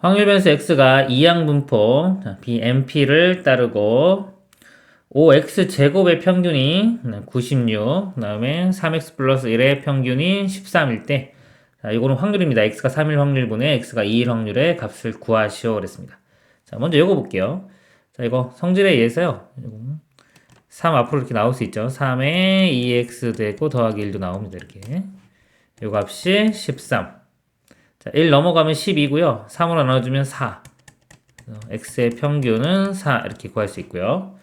확률 변수 x가 이항 분포 자, BMP를 따르고 5x 제곱의 평균이 96, 그 다음에 3x 플러스 1의 평균이 13일 때, 자, 이거는 확률입니다. x가 3일 확률분의 x가 2일 확률의 값을 구하시오 그랬습니다. 자, 먼저 이거 볼게요. 자, 이거 성질에 의해서요. 3 앞으로 이렇게 나올 수 있죠. 3에 2x 되고 더하기 1도 나옵니다. 이렇게. 이 값이 13. 자, 1 넘어가면 10이고요. 3으로 나눠주면 4. 그래서 x의 평균은 4 이렇게 구할 수 있고요.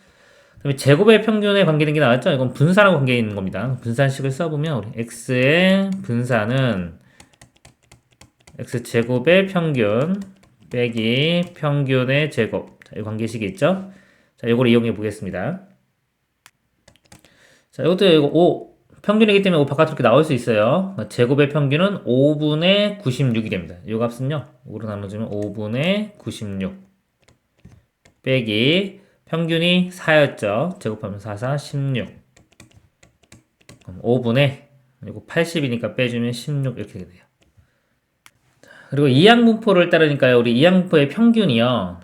그다음에 제곱의 평균에 관계된 게 나왔죠? 이건 분산하고 관계 있는 겁니다. 분산식을 써보면 우리 x의 분산은 x 제곱의 평균 빼기 평균의 제곱. 자, 이 관계식이 있죠? 자, 이걸 이용해 보겠습니다. 자, 이것도 이거 5 평균이기 때문에 5 바깥으로 나올 수 있어요. 제곱의 평균은 5분의 96이 됩니다. 이 값은요. 5로 나눠주면 5분의 96 빼기 평균이 4였죠. 제곱하면 4, 4, 16 그럼 5분의 그리고 80이니까 빼주면 16 이렇게 돼요. 그리고 이항분포를 따르니까요. 우리 이항분포의 평균이요.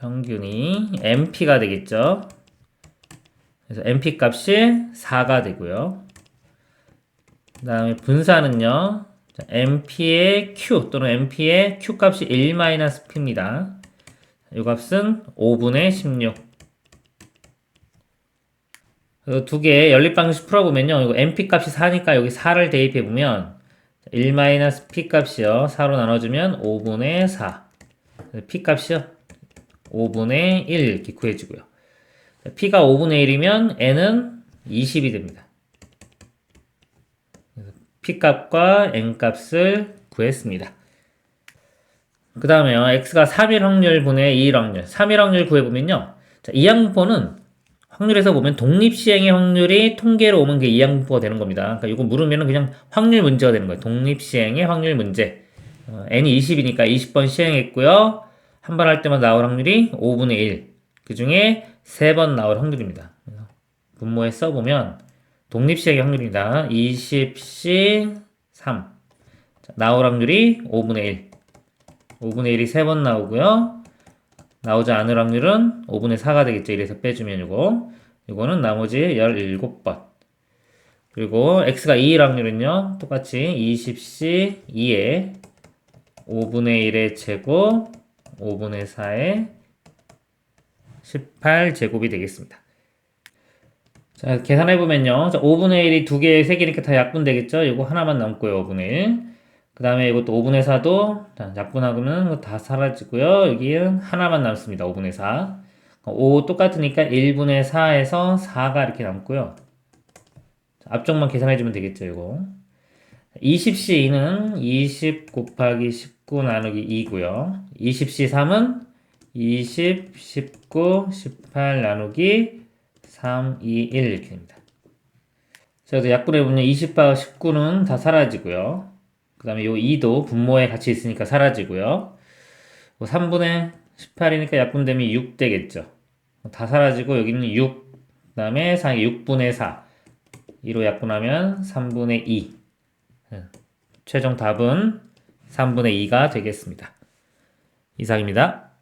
평균이 MP가 되겠죠. 그래서 MP 값이 4가 되고요. 그 다음에 분산은요. 자, MP의 Q 또는 MP의 Q 값이 1-P입니다. 이 값은 5분의 16. 두 개의 연립 방식 풀어보면요. 이거 MP 값이 4니까 여기 4를 대입해보면 1-P 값이요. 4로 나눠주면 5분의 4. P 값이요. 5분의 1 이렇게 구해주고요. P가 5분의 1이면 N은 20이 됩니다. P 값과 N 값을 구했습니다. 그 다음에요. X가 3일 확률 분의 2일 확률. 3일 확률 구해보면요. 자, 이항분포는 확률에서 보면 독립시행의 확률이 통계로 오면 그게 이항분포가 되는 겁니다. 그러니까 이거 물으면 그냥 확률 문제가 되는 거예요. 독립시행의 확률 문제. 어, N이 20이니까 20번 시행했고요. 한 번 할 때마다 나올 확률이 5분의 1. 그 중에 3번 나올 확률입니다. 분모에 써보면 독립시행의 확률입니다. 20시 3. 자, 나올 확률이 5분의 1. 5분의 1이 3번 나오고요. 나오지 않을 확률은 5분의 4가 되겠죠. 이래서 빼주면 이거. 이거는 나머지 17번. 그리고 x가 2일 확률은요. 똑같이 20시 2에 5분의 1의 제곱 5분의 4의 18제곱이 되겠습니다. 자, 계산해보면요. 자, 5분의 1이 두 개, 세 개니까 다 약분 되겠죠? 이거 하나만 남고요. 5분의 1. 그 다음에 이것도 5분의 4도 자, 약분하면 다 사라지고요. 여기는 하나만 남습니다. 5분의 4. 5 똑같으니까 1분의 4에서 4가 이렇게 남고요. 자, 앞쪽만 계산해주면 되겠죠. 이거. 20C2는 20 곱하기 19 나누기 2고요. 20C3은 20, 19, 18 나누기 3, 2, 1 이렇게 됩니다. 자, 그래서 약분해 보면 20과 19는 다 사라지고요. 그 다음에 요 2도 분모에 같이 있으니까 사라지고요. 3분의 18이니까 약분되면 6 되겠죠. 다 사라지고 여기는 6, 그 다음에 4, 6분의 4. 2로 약분하면 3분의 2. 최종 답은 3분의 2가 되겠습니다. 이상입니다.